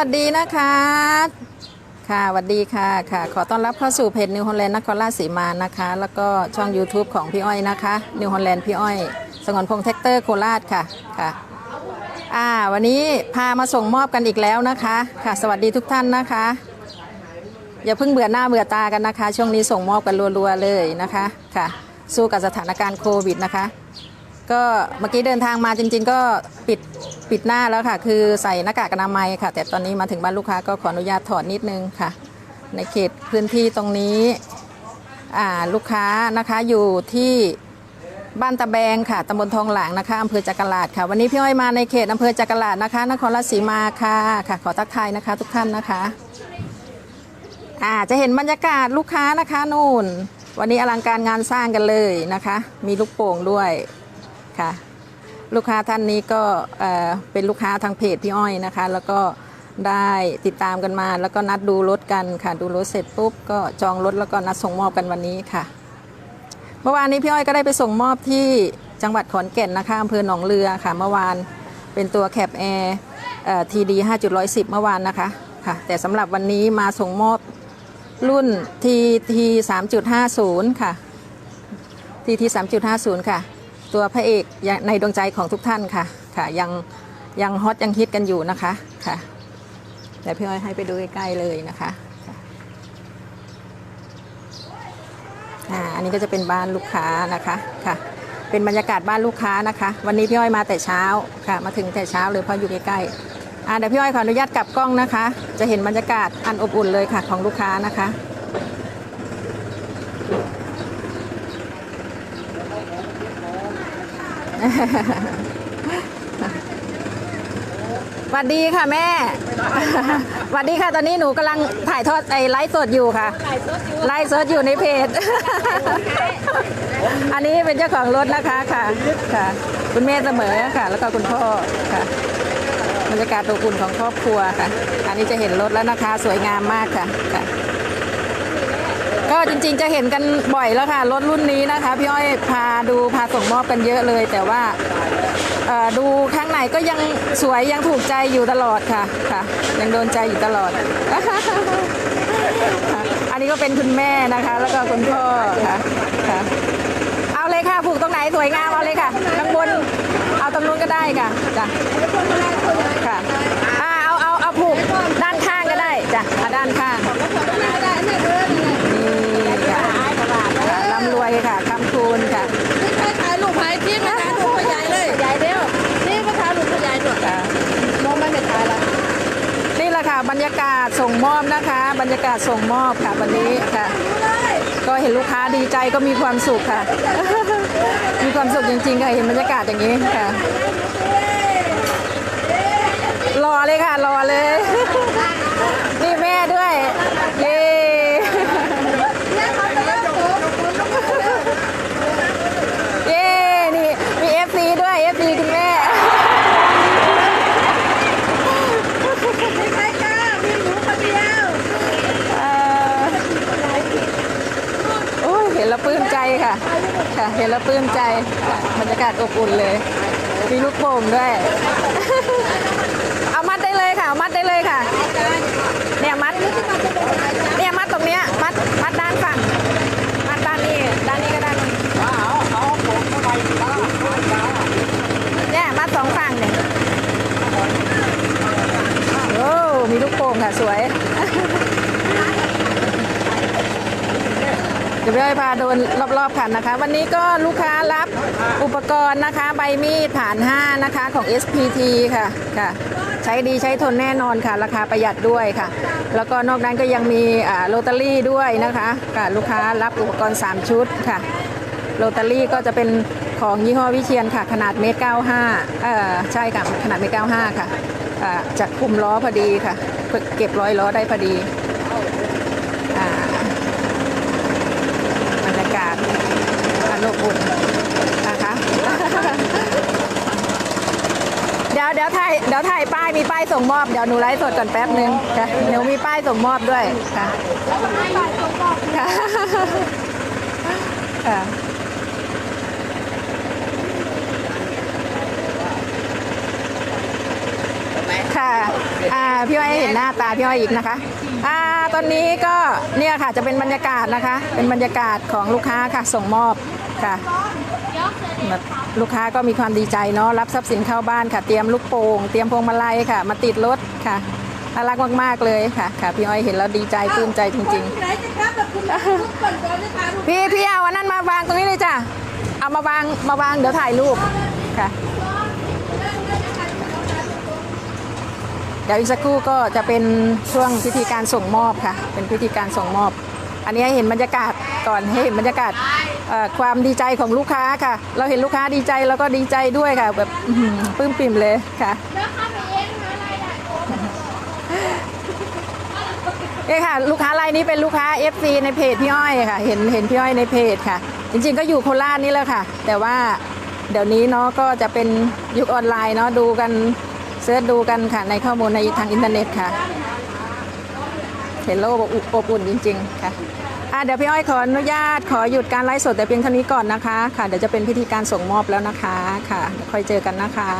สวัสดีนะคะ ค่ะสวัสดีค่ะค่ะ ขอต้อนรับเข้าสู่เพจนิวฮอลแลนด์นครราชสีมานะคะ แล้วก็ช่อง YouTube ของพี่อ้อยนะคะนิวฮอลแลนด์พี่อ้อย สงวนพงษ์แท็กเตอร์โคราชค่ะค่ะอ่าวันนี้พามาส่งมอบกันอีกแล้วนะคะ ค่ะ สวัสดีทุกท่านนะคะ อย่าเพิ่งเบื่อหน้าเบื่อตากันนะคะ ช่วงนี้ส่งมอบกันรัวๆเลยนะคะค่ะ สู้กับสถานการณ์โควิดนะคะ ก็เมื่อกี้เดินทางมาจริง ๆ ก็ปิด ปิดหน้าแล้วค่ะ คือใส่หน้ากากอนามัยค่ะ แต่ตอนนี้มาถึงบ้านลูกค้าก็ขออนุญาตถอดนิดนึงค่ะ ในเขตพื้นที่ตรงนี้ลูกค้านะคะอยู่ที่บ้านตะแบงค่ะตำบลทองหลางนะคะอำเภอจักราดค่ะ วันนี้พี่อ้อยมาในเขตอำเภอจักราดนะคะ นครราชสีมาค่ะค่ะ ขอทักทายนะคะ ทุกท่านนะคะอ่าจะเห็นบรรยากาศลูกค้านะคะนู่น วันนี้อลังการงานสร้างกันเลยนะคะ มีลูกโป่งด้วยค่ะ ลูกค้าท่านนี้ก็เป็นลูกค้าทางเพจพี่อ้อยนะคะ แล้วก็ได้ติดตามกันมา แล้วก็นัดดูรถกันค่ะ ดูรถเสร็จปุ๊บก็จองรถแล้วก็นัดส่งมอบกันวันนี้ค่ะ เมื่อวานนี้พี่อ้อยก็ได้ไปส่งมอบที่จังหวัดขอนแก่นนะคะอำเภอหนองเรือค่ะ เมื่อวานเป็นตัวแคปแอร์ทีดี5.110เมื่อวานนะคะค่ะ แต่สำหรับวันนี้มาส่งมอบรุ่น TT 3.50ค่ะ TT 3.50ค่ะ ตัวพระเอกในดวงใจของทุกท่านค่ะค่ะยังยังฮอตยังฮิตกันอยู่นะคะค่ะแต่พี่อ้อยให้ไปดูใกล้ๆเลยนะคะค่ะอ่าอันนี้ก็จะเป็นบ้านลูกค้านะคะค่ะ เป็นบรรยากาศบ้านลูกค้านะคะ วันนี้พี่อ้อยมาแต่เช้าค่ะ มาถึงแต่เช้าเลยเพราะอยู่ใกล้ๆอ่าเดี๋ยวพี่อ้อยขออนุญาตกลับกล้องนะคะ จะเห็นบรรยากาศอันอบอุ่นเลยค่ะของลูกค้านะคะ สวัสดีค่ะแม่สวัสดีค่ะ ตอนนี้หนูกำลังถ่ายทอดไอไลฟ์สดอยู่ค่ะ ไลฟ์สดอยู่ในเพจ อันนี้เป็นเจ้าของรถนะคะค่ะ ค่ะ คุณแม่เสมอค่ะ แล้วก็คุณพ่อค่ะบรรยากาศอบอุ่นของครอบครัวค่ะ อันนี้จะเห็นรถแล้วนะคะ สวยงามมากค่ะค่ะ ก็จริงๆจะเห็นกันบ่อยแล้วค่ะ รถรุ่นนี้นะคะ พี่อ้อยพาดูพาส่งมอบกันเยอะเลย แต่ว่าดูข้างในก็ยังสวยยังถูกใจอยู่ตลอดค่ะค่ะ ยังโดนใจอยู่ตลอด อันนี้ก็เป็นคุณแม่นะคะ แล้วก็คุณพ่อค่ะค่ะเอาเลยค่ะผูกตรงไหนสวยงามเอาเลยค่ะข้างบนเอาตรงนู้นก็ได้ค่ะจ้ะค่ะอ่าเอาเอาเอาผูกด้านข้างก็ได้จ้ะเอาด้านข้าง นี่ค่ะค่ะร่ำรวยค่ะคำคูณค่ะ นี่ใครขายลูกขายที่มาขายลูกขยายเลยใหญ่เดียวนี่มาขายลูกขยายด้วย ค่ะ มองไม่เป็นขายละ นี่แหละค่ะ บรรยากาศส่งมอบนะคะ บรรยากาศส่งมอบค่ะวันนี้ค่ะ ก็เห็นลูกค้าดีใจก็มีความสุขค่ะ มีความสุขจริงๆค่ะเห็นบรรยากาศอย่างนี้ค่ะ รอเลยค่ะรอเลยนี่แม่ด้วยเย้เย้นี่มีเอฟซีด้วยเอฟซีคุณแม่ นี่ใครจ้ามีหมูคนเดียว เอ่อโอ้ยเห็นแล้ว ปลื้มใจค่ะ ค่ะ เห็นแล้วปลื้มใจค่ะบรรยากาศอบอุ่นเลย มีลูกโป่งด้วย เอามัดได้เลยค่ะ มัดได้เลยค่ะ เนี่ยมัด เนี่ยมัดตรงเนี้ย มัด มัดด้านฝั่ง มัดด้านนี้ ด้านนี้ก็ได้านเนี่ยมัดสองฝั่งเนี่ยโอ้มีลูกโป่งค่ะสวย เดี๋ยวพี่อ้อยพาโดนรอบๆคันนะคะ วันนี้ก็ลูกค้ารับอุปกรณ์นะคะ ใบมีดฐาน 5 นะคะของ SPT ค่ะค่ะ ใช้ดีใช้ทนแน่นอนค่ะ ราคาประหยัดด้วยค่ะ แล้วก็นอกนั้นก็ยังมีอ่าโรตารี่ด้วยนะคะค่ะลูกค้ารับอุปกรณ์ 3 ชุดค่ะโรตารี่ก็จะเป็นของยี่ห้อวิเชียนค่ะ ขนาดเมตร95เอ่อใช่ค่ะขนาดเมตร95ค่ะอ่าจะคุมล้อพอดีค่ะ เก็บร้อยล้อได้พอดีอ่า บรรยากาศ อันอบอุ่นนะคะ เดี๋ยวเดี๋ยวถ่ายเดี๋ยวถ่ายป้ายมีป้ายส่งมอบ เดี๋ยวหนูไลฟ์สดก่อนแป๊บนึงค่ะเดี๋ยวมีป้ายส่งมอบด้วยค่ะค่ะค่ะค่ะอ่าพี่อ้อยให้เห็นหน้าตาพี่อ้อยอีกนะคะอ่าตอนนี้ก็เนี่ยค่ะจะเป็นบรรยากาศนะคะ เป็นบรรยากาศของลูกค้าค่ะส่งมอบ ค่ะแบบลูกค้าก็มีความดีใจเนาะรับทรัพย์สินเข้าบ้านค่ะ เตรียมลูกโป่งเตรียมพวงมาลัยค่ะ มาติดรถค่ะน่ารักมาก ๆ เลยค่ะ ค่ะพี่อ้อยเห็นแล้วดีใจปลื้มใจจริงๆไหนจะครับแบบคุณทุกคนก่อนนะคะทุกพี่พี่เอาอันนั้นมาวางตรงนี้เลยจ้ะเอามาวางมาวางเดี๋ยวถ่ายรูปค่ะเดี๋ยวอีกสักครู่ก็จะเป็นช่วงพิธีการส่งมอบค่ะ เป็นพิธีการส่งมอบ อันนี้ให้เห็นบรรยากาศก่อนให้เห็นบรรยากาศเอ่อ ความดีใจของลูกค้าค่ะ เราเห็นลูกค้าดีใจแล้วก็ดีใจด้วยค่ะ แบบอื้อหือปลื้มปิ่มเลยค่ะนี่ค่ะลูกค้ารายนี้เป็นลูกค้า FC ในเพจพี่อ้อยค่ะ เห็นเห็นพี่อ้อยในเพจค่ะ จริงๆก็อยู่โคราชนี่แหละค่ะ แต่ว่าเดี๋ยวนี้เนาะก็จะเป็นยุคออนไลน์เนาะดูกันเสิร์ชดูกันค่ะ ในข้อมูลในทางอินเทอร์เน็ตค่ะเห็นโลกอบอุ่นจริง ๆ ค่ะ อะเดี๋ยวพี่อ้อยขออนุญาตขอหยุดการไลฟ์สดแต่เพียงเท่านี้ก่อนนะคะ ค่ะ เดี๋ยวจะเป็นพิธีการส่งมอบแล้วนะคะ ค่ะ ค่อยเจอกันนะคะ